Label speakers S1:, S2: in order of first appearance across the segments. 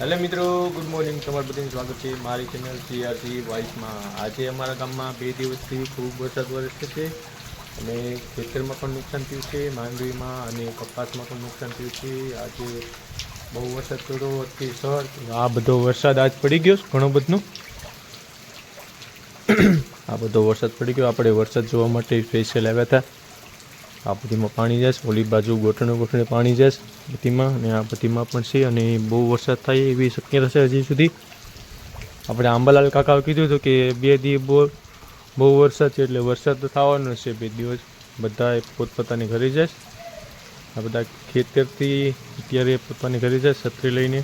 S1: Hello મિત્રો, good morning. તમારું બધાનું સ્વાગત છે મારી ચેનલ સીઆરસી વોઇસમાં આજે અમારા ગામમાં બે દિવસથી ખૂબ વરસાદ વરસે છે અને ખેતરમાં પણ નુકસાન થયું છે, માંડવીમાં અને કપાસમાં પણ નુકસાન થયું છે. આજે બહુ વરસાદ પડ્યો અતિસર આ બધો વરસાદ આજ પડી ગયો ઘણો બધો. આ બધો વરસાદ પડી ગયો. આપણે વરસાદ જોવા માટે સ્પેશિયલ આવ્યા હતા. આ પટ્ટીમાં પાણી જશે ઓલી બાજુ ગોઠણે ગોઠણે પાણી જશે પટ્ટીમાં અને આ પટ્ટીમાં પણ છે અને બહુ વરસાદ થાય એવી શક્યતા છે હજી સુધી. આપણે આંબાલાલ કાકાએ કીધું હતું કે બે દિવસ બહુ બહુ વરસાદ છે એટલે વરસાદ તો થવાનો છે બે દિવસ. બધા પોતપોતાની ઘરે જશે આ બધા ખેતરથી અત્યારે પોતાની ઘરે જશે છત્રી લઈને.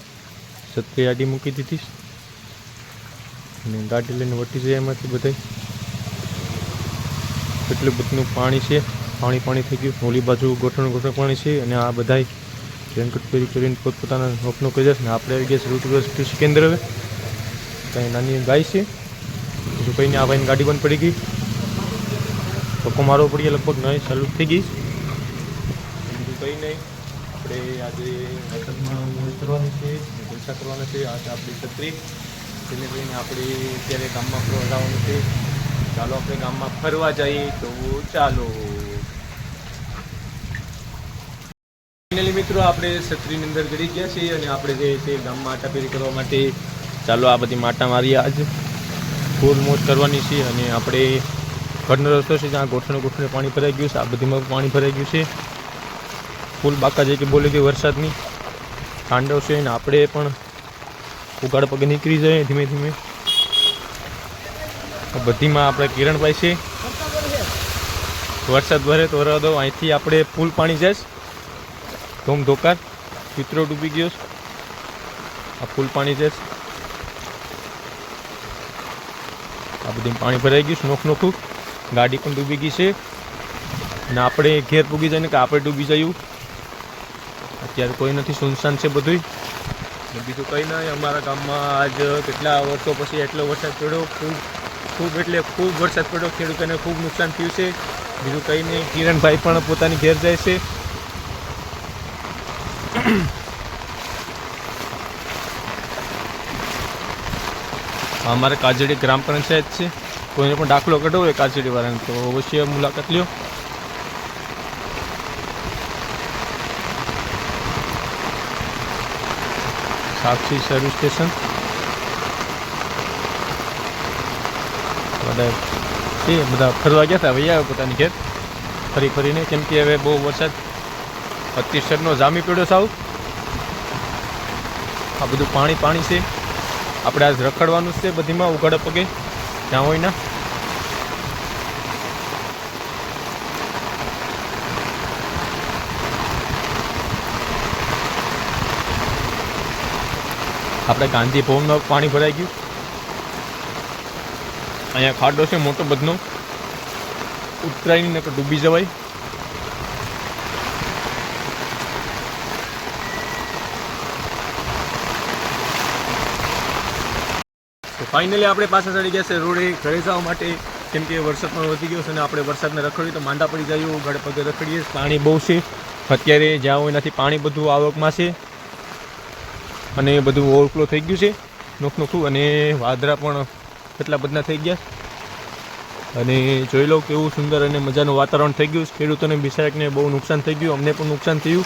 S1: છત્રી આડી મૂકી દીધી અને ગાડી લઈને વટી જાય એમાંથી બધા એટલું બધું પાણી છે. પાણી પાણી થઈ ગયું. ઓલી બાજુ ગોઠણ ગોઠણ પાણી છે અને આ બધાય રેનકોટ પહેરી કરીને પોતપોતાના સ્વપ્નો કરી જશે ને આપણે આવી ગયા છે રૂટ કૃષિ કેન્દ્ર હવે. કાંઈ નાની ગાય છે. બીજું કંઈ નહીં, આ ભાઈની ગાડી બંધ પડી ગઈ. પપ્પો મારવો પડી લગભગ, નહીં ચાલુ થઈ ગઈ. બીજું કંઈ નહીં, આપણે આજે વરસાદમાં મોજ કરવાની છે, જલસા કરવાના છે. આજે આપણી છત્રી. તેને લઈને આપણે અત્યારે ગામમાં ફરવા જવાનું છે. ચાલો આપણે ગામમાં ફરવા જઈએ તો ચાલો. ફાઇનલી મિત્રો, આપણે છત્રીની અંદર ગળી ગયા છીએ અને આપણે જે છે ગામમાં આટાફેરી કરવા માટે, ચાલો આ બધી માટા મારી આજ. ફૂલ મોજ કરવાની છે અને આપણે ઘરનો રસ્તો છે જ્યાં ગોઠણે ગોઠણે પાણી ભરાઈ ગયું છે. આ બધીમાં પાણી ભરાઈ ગયું છે. ફૂલ બાકા જે કે બોલી ગઈ વરસાદની. ઠાંડવ છે અને આપણે પણ ઉગાડ પગે નીકળી જાય ધીમે ધીમે. બધીમાં આપણે કિરણભાઈ છે. વરસાદ ભરે તો રહેવા અહીંથી આપણે ફૂલ પાણી જાય ધોમ ધોકાર ચિત્રો ડૂબી ગયો છે. આ ફૂલ પાણી છે. આ બધું પાણી ભરાઈ ગયું છે, નોખ નોખું. ગાડી પણ ડૂબી ગઈ છે. ને આપણે ઘેર પૂગી જાય ને કે આપણે ડૂબી જયું. અત્યારે કોઈ નથી, સુનસાન છે બધું બીજું કંઈ નહીં, અમારા ગામમાં આજ કેટલા વર્ષો પછી એટલો વરસાદ પડ્યો. ખૂબ ખૂબ એટલે ખૂબ વરસાદ પડ્યો. ખેડૂતોને ખૂબ નુકસાન થયું છે. બીજું કંઈ નહીં, કિરણભાઈ પણ પોતાની ઘેર જાય છે. અમારે કાજડી ગ્રામ પંચાયત છે. કોઈને પણ દાખલો કઢવો હોય કાજડી વાળાને, તો અવશ્ય મુલાકાત લ્યો. સાક્ષી સર્વિસ સ્ટેશન બધા એ બધા ફરવા ગયા હતા ભાઈ વૈયા પોતાની ઘેર. ફરી ફરીને, કેમ કે હવે બહુ વરસાદ અતિશયનો જામી પડ્યો સાવ. આ બધું પાણી પાણી છે. આપણે આજ રખડવાનું છે બધીમાં ઉઘાડા પગે. જ્યાં હોય ના. આપણે ગાંધી ભવનમાં પાણી ભરાઈ ગયું. અહીંયા ખાડો છે મોટો બધનો. ઉતરાયની નકર ડૂબી જવાય. ફાઇનલી આપણે પાછા ચડી ગયા છે રોડે ઘરે જવા માટે. કેમ કે વરસાદ પણ વધી ગયો છે અને આપણે વરસાદને રખડીએ તો માંડા પડી જાય ગળે પગે રખડીએ. પાણી બહુ છે. અત્યારે જ્યાં હોય એનાથી પાણી બધું આવકમાં છે. અને બધું ઓવરફ્લો થઈ ગયું છે. નોખ નોખું અને વાદરા પણ કેટલા બધા થઈ ગયા. અને જોઈ લો કેવું સુંદર અને મજાનું વાતાવરણ થઈ ગયું. ખેડૂતોને બિસાયકને બહુ નુકસાન થઈ ગયું. અમને પણ નુકસાન થયું.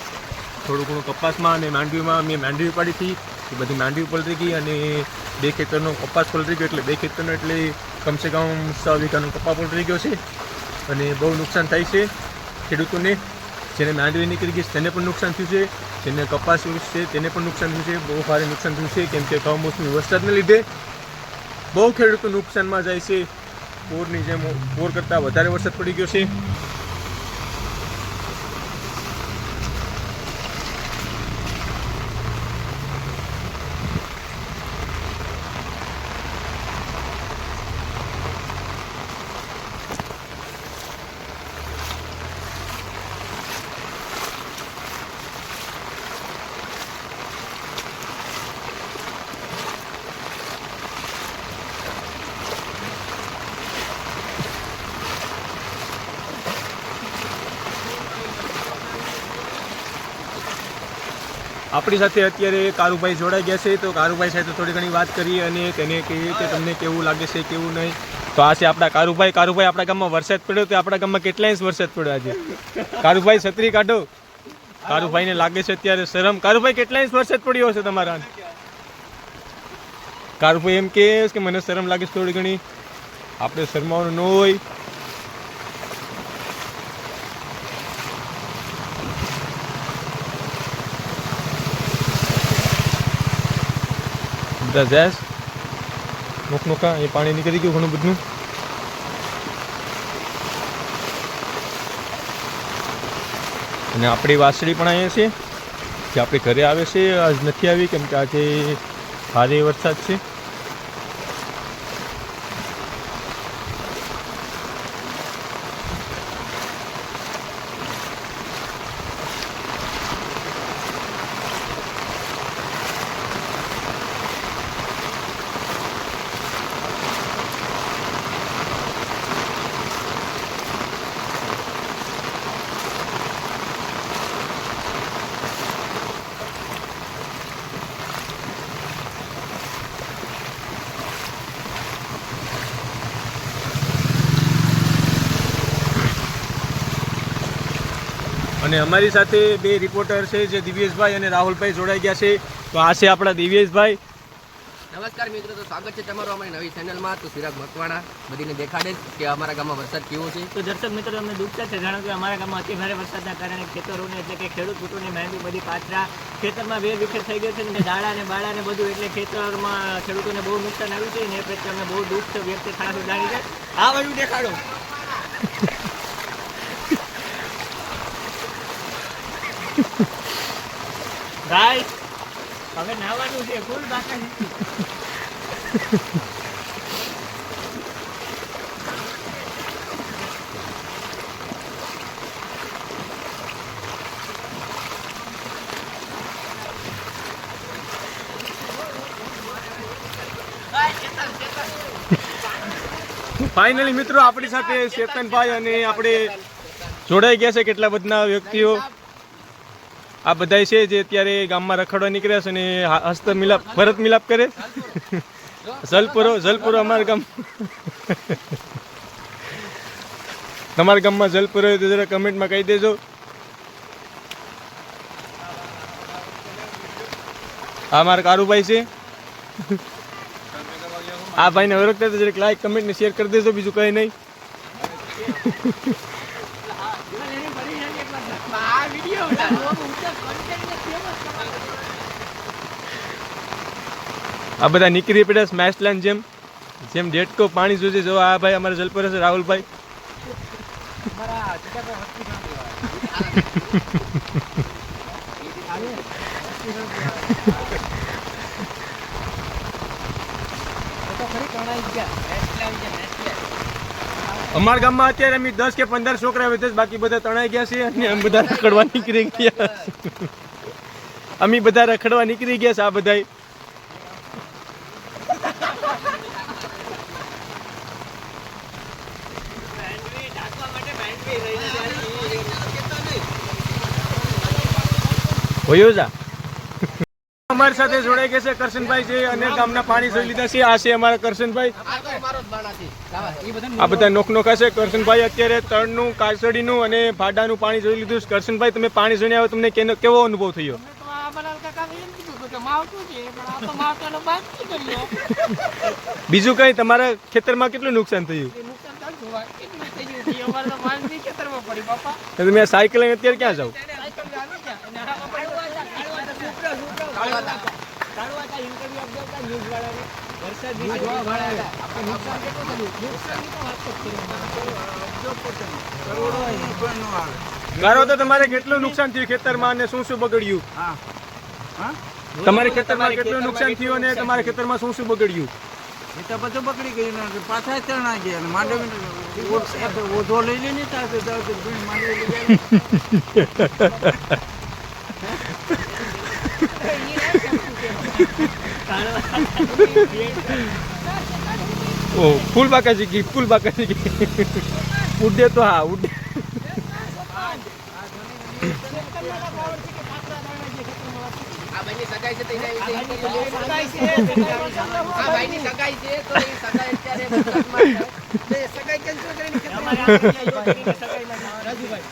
S1: થોડું ઘણું કપાસમાં અને માંડવીમાં મેં માંડવી પાડી હતી. એ બધી માંડવી પલટી ગઈ અને બે ખેતરનો કપાસ પલટી ગયો એટલે બે ખેતરનો એટલે કમસે કમ સો વીઘાનો કપા પલટી ગયો છે અને બહુ નુકસાન થાય છે ખેડૂતોને. જેને માંડવી નીકળી ગઈ તેને પણ નુકસાન થયું છે. જેને કપાસ છે તેને પણ નુકસાન થયું છે. બહુ ભારે નુકસાન થયું છે. કેમ કે કમોસમી વરસાદને લીધે બહુ ખેડૂતો નુકસાનમાં જાય છે. પૂરની જેમ પૂર કરતાં વધારે વરસાદ પડી ગયો છે. આપણી સાથે અત્યારે કારુભાઈ જોડાઈ ગયા છે. તો કારુભાઈ સાથે થોડી ઘણી વાત કરી અને તેને કહીએ કે તમને કેવું લાગે છે, કેવું નહીં. તો આ છે આપણા કારુભાઈ. કારુભાઈ, આપણા ગામમાં વરસાદ પડ્યો તો આપણા ગામમાં કેટલાય વરસાદ પડ્યો આજે. કારુભાઈ, છત્રી કાઢો. કારુભાઈને લાગે છે અત્યારે શરમ. કારુભાઈ, કેટલાય વરસાદ પડ્યો હશે તમારા? કારુભાઈ એમ કે મને શરમ લાગે છે થોડી ઘણી. આપણે શરમાવાનું ન હોય. બધા જાય નોક નોકા એ પાણી નીકળી ગયું ઘણું બધું. અને આપણી વાસળી પણ અહીંયા છે. જે આપણે ઘરે આવે છે, આજ નથી આવી, કેમ કે આજે ભારે વરસાદ છે. અને અમારી સાથે બે રિપોર્ટર છે જે દિવ્યેશભાઈ અને રાહુલભાઈ જોડાઈ ગયા છે. તો આ છે આપણા દિવ્યેશભાઈ.
S2: નમસ્કાર મિત્રો તો સ્વાગત છે તમારું અમારી નવી ચેનલમાં તો સિરાગ મકવાણા બધીને દેખાડે કે અમારા ગામમાં વરસાદ કેવો છે.
S3: તો દર્શક મિત્રો અમને દુઃખ છે જાણો કે અમારા ગામમાં અતિ ભારે વરસાદના કારણે ખેતરોને એટલે કે ખેડૂત કુટુંબની મહેંદી બધી પાત્રા ખેતરમાં વેર વિખેર થઈ ગયો છે ને દાડા અને બાળા ને બધું એટલે ખેતરમાં ખેડૂતોને બહુ નુકસાન આવ્યું છે ને એ પ્રત્યે અમને બહુ દુઃખ છે વ્યક્ત ખાસ જાણી છે આ બાજુ દેખાડો.
S1: ફાઇનલી મિત્રો આપણી સાથે ચેતનભાઈ અને આપણે જોડાઈ ગયા છે કેટલા બધા વ્યક્તિઓ. આ બધાય છે જે અત્યારે ગામમાં રખડવા નીકળ્યા છે અને હસ્ત મિલાપ, ભરત મિલાપ કરે. જલપુરો જલપુરો અમારા ગામ. તમારા ગામમાં જલપુરો તો જરા કમેન્ટમાં કહી દેજો. આ મારા કારુભાઈ છે. આ ભાઈને ઓળખતા તો જરીક લાઈક કમેન્ટ ને શેર કરી દેજો, બીજું કંઈ નહીં. આ બધા નીકળી પડ્યા સ્મેશલાન જેમ જેમ ડેટકો પાણી જોજે જો આ ભાઈ અમારા જલપર છે રાહુલભાઈ. અમારા ગામમાં અત્યારે અમે દસ કે પંદર છોકરા વધે બાકી બધા તણાઈ ગયા છે અને અમે બધા રખડવા નીકળી ગયા અમે બધા રખડવા નીકળી ગયા છે આ બધા જા. અમારી સાથે જોડાઈ ગયા છે કરશનભાઈ છે અને ગામના પાણી જોઈ લીધા છે. આ છે અમારા કરશનભાઈ.
S2: આ બધા
S1: નોખા છે. કરશનભાઈ અત્યારે તળનું કાસડીનું અને ભાડાનું પાણી જોઈ લીધું છે. કરશનભાઈ તમે પાણી જોઈને આવ્યો તમને કેનો- કેવો અનુભવ થયો? બીજું કઈ? તમારા ખેતરમાં કેટલું નુકસાન થયું? તો તમે આ સાયકલ લઈને અત્યારે ક્યાં જાવ ગારો તો તમારે કેટલું નુકસાન થયું ખેતરમાં અને શું શું બગડ્યું? તમારે ખેતરમાં કેટલું નુકસાન થયું અને તમારા ખેતરમાં શું શું બગડ્યું?
S4: એ તો બધું બગડી ગયું પાછા ચણા ગયા ને માંડવી ઓધો લઈ લઈને ત્યાં માંડવી લઈ જાય
S1: ઓ ફૂલ બાકાજી ગઈ ફૂલ બાકાજી ગઈ ઉડે તો હા ઉડે.
S2: સગાઈ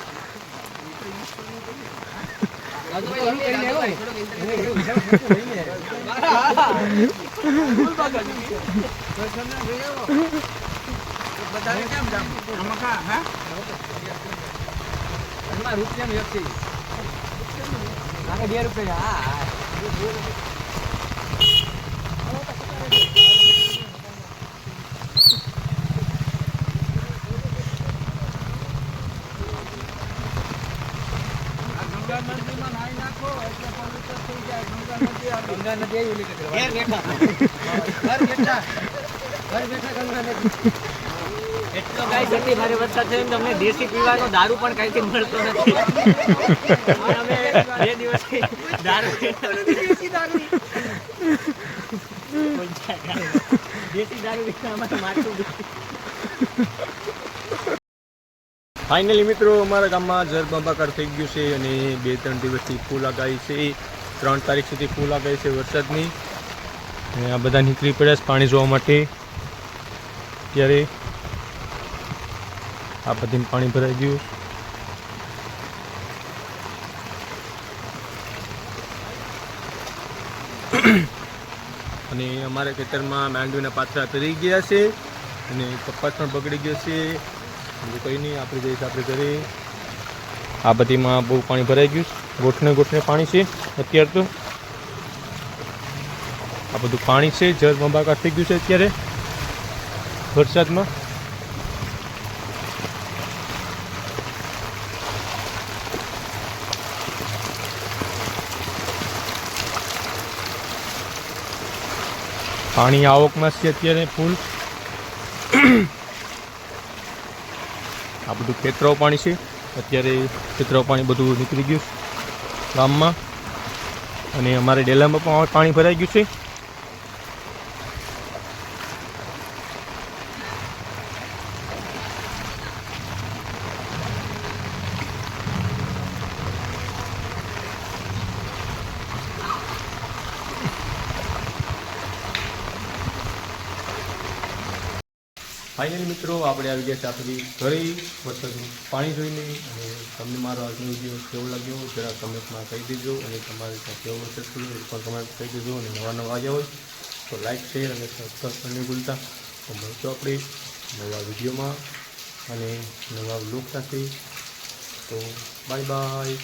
S2: છે તો એના વિશે interview લેવું. આ ભાઈની સગાઈ છે તો એ સગાઈ અત્યારે વરસાદમાં છે.
S3: અમારે આ જગ્યાએ યુવતીની સગાઈમાં
S2: રાજુભાઈ, રાજુભાઈ, થોડોક interview લેવું.
S4: બધાને કેમ જામ આમાં કા હે આ ગંગા નદીમાં નાહી નાખો એટલે પવિત્ર થઈ જાય ગંગા નદી આવી
S2: ઘેર બેઠા. ઘર બેઠા. ઘર બેઠા ગંગા નદી.
S3: એટલો ગાઈસ એટલી ભારે વરસાદ થયો ને તમને દેશી પીવાનો દારૂ પણ કાંઈથી મળતો નથી અમે બે દિવસથી દારૂ પીતા નથી. દેશી દારૂ પીતા અમારે માથું
S1: ફાઇનલી મિત્રો અમારા ગામમાં જળબંબાકાર થઈ ગયું છે અને બે ત્રણ દિવસથી ફૂલ આગાહી છે ત્રણ તારીખ સુધી ફૂલ આવે છે વરસાદની. અને આ બધા નીકળી પડ્યા છે પાણી જોવા માટે. ત્યારે આ બધીને પાણી ભરાઈ ગયું. અને અમારા ખેતરમાં માંડવીના પાત્રા તરી ગયા છે. અને કપાસ પણ બગડી ગયો છે. કંઈ નહીં, આપણે જઈશું આપણે ઘરે. આ બધીમાં બહુ પાણી ભરાઈ ગયું છે. ગોઠને ગોઠને પાણી છે. અત્યારે તો આ બધું પાણી છે. જળ બંબાકાર થઈ ગયું છે અત્યારે વરસાદમાં. પાણી આવકમાં છે અત્યારે ફૂલ. આ બધું ખેતરો પાણી છે. અત્યારે ખેતરાવ પાણી બધું નીકળી ગયું ગામમાં. અને અમારે ડેલામાં પણ પાણી ભરાઈ ગયું છે. ફાઇનલી મિત્રો, આપણે આવી ગયા છે આપણી ઘરે વરસાદનું પાણી જોઈને અને તમને મારો આજનો વીડિયો કેવો લાગ્યો જરા કમેન્ટમાં કહી દેજો અને તમારે ત્યાં કેવો વરસાદ થયો એ પણ કમેન્ટ કહી દેજો અને નવા નવા આવ્યા હોય તો લાઈક, શેર અને સબસ્ક્રાઈબ કરવાનું નહીં ભૂલતા તો મળશું આપણે નવા વિડીયોમાં અને નવા બ્લોગ સાથે. તો બાય બાય.